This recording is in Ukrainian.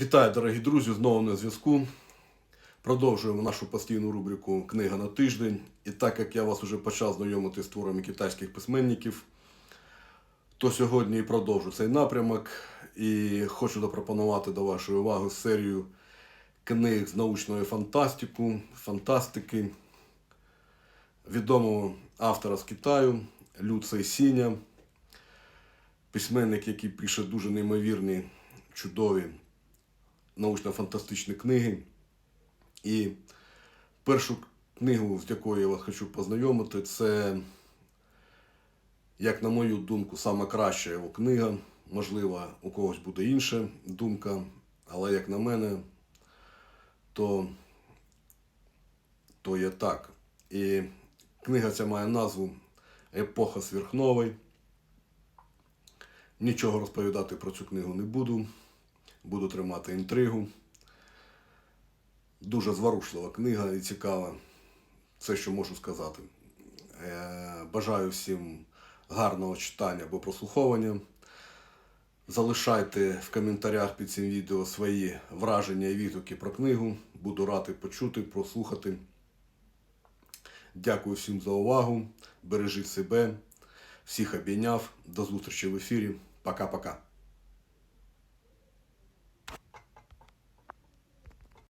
Вітаю, дорогі друзі! Знову на зв'язку. Продовжуємо нашу постійну рубрику Книга на тиждень. І так як я вас вже почав знайомити з творами китайських письменників, то сьогодні і продовжу цей напрямок. І хочу запропонувати до вашої уваги серію книг з научної фантастику, фантастики відомого автора з Китаю Лю Цей Сіня, письменник, який пише дуже неймовірні, чудові научно-фантастичні книги. І першу книгу, з якою я вас хочу познайомити, це, як на мою думку, сама краща його книга. Можливо, у когось буде інша думка, але як на мене, то, то є так. І книга ця має назву Епоха сверхнової. Нічого розповідати про цю книгу не буду. Буду тримати інтригу. Дуже зворушлива книга і цікава. Це, що можу сказати. Е, Бажаю всім гарного читання або прослуховування. Залишайте в коментарях під цим відео свої враження і відгуки про книгу. Буду радий почути, прослухати. Дякую всім за увагу. Бережіть себе. Всіх обійняв. До зустрічі в ефірі. Пока-пока.